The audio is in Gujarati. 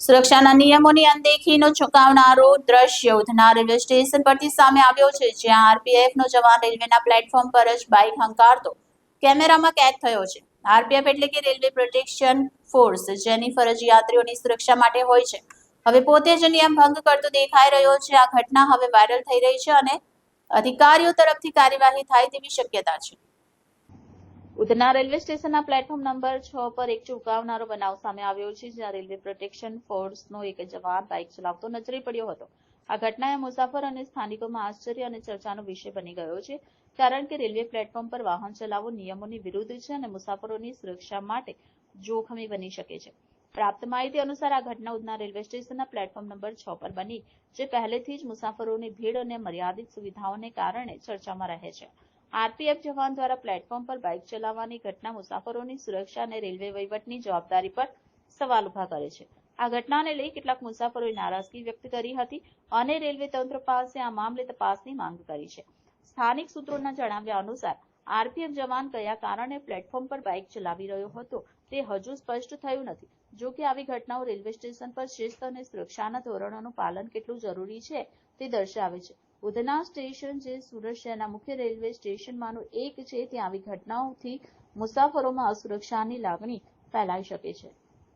સુરક્ષાના નિયમોની અનદેખીનો ચુકાવનારો દ્રશ્ય ઉધના રેલવે સ્ટેશન પરથી સામે આવ્યો છે, જ્યાં આરપીએફ નો જવાન રેલવેના પ્લેટફોર્મ પર જ બાઇક હંકારતો કેમેરામાં કેદ થયો છે. આરપીએફ એટલે કે રેલવે પ્રોટેક્શન ફોર્સ, જેની ફરજ યાત્રીઓની સુરક્ષા માટે હોય છે. હવે પોતે જ નિયમ ભંગ કરતો દેખાઈ રહ્યો છે. આ ઘટના હવે વાયરલ થઈ રહી છે અને અધિકારીઓ તરફથી કાર્યવાહી થાય તેવી શક્યતા છે. ઉધના રેલવે સ્ટેશનના પ્લેટફોર્મ નંબર છ પર એક ચોંકાવનારો બનાવ સામે આવ્યો છે, જ્યાં રેલવે પ્રોટેક્શન ફોર્સનો એક જવાન બાઇક ચલાવતો નજરે પડ્યો હતો. આ ઘટનાએ મુસાફર અને સ્થાનિકોમાં આશ્ચર્ય અને ચર્ચાનો વિષય બની ગયો છે, કારણ કે રેલવે પ્લેટફોર્મ પર વાહન ચલાવવું નિયમોની વિરુદ્ધ છે અને મુસાફરોની સુરક્ષા માટે જોખમી બની શકે છે. પ્રાપ્ત માહિતી અનુસાર આ ઘટના ઉધના રેલવે સ્ટેશનના પ્લેટફોર્મ નંબર છ પર બની, જે પહેલેથી જ મુસાફરોની ભીડ અને મર્યાદિત સુવિધાઓને કારણે ચર્ચામાં રહે છે. આરપીએફ જવાન દ્વારા પ્લેટફોર્મ પર બાઇક ચલાવવાની ઘટના મુસાફરોની સુરક્ષા અને રેલવે વહીવટની જવાબદારી પર સવાલ ઊભા કરે છે. આ ઘટનાને લઈ કેટલાક મુસાફરોએ નારાજગી વ્યક્ત કરી હતી અને રેલવે તંત્ર પાસે આ મામલે તપાસની માંગ કરી છે. સ્થાનિક સૂત્રોના જણાવ્યા અનુસાર, આરપીએફ જવાન કયા કારણે પ્લેટફોર્મ પર બાઇક ચલાવી રહ્યો હતો તે હજુ સ્પષ્ટ થયું નથી. જો કે આવી ઘટનાઓ રેલવે સ્ટેશન પર શિસ્ત અને સુરક્ષાના ધોરણોનું પાલન કેટલું જરૂરી છે તે દર્શાવે છે. ઉધના સ્ટેશન જે સુરત શહેરના મુખ્ય રેલવે સ્ટેશનમાંનું એક છે. ત્યાં આવી ઘટનાઓથી મુસાફરોમાં અસુરક્ષાની લાગણી ફેલાઈ શકે છે.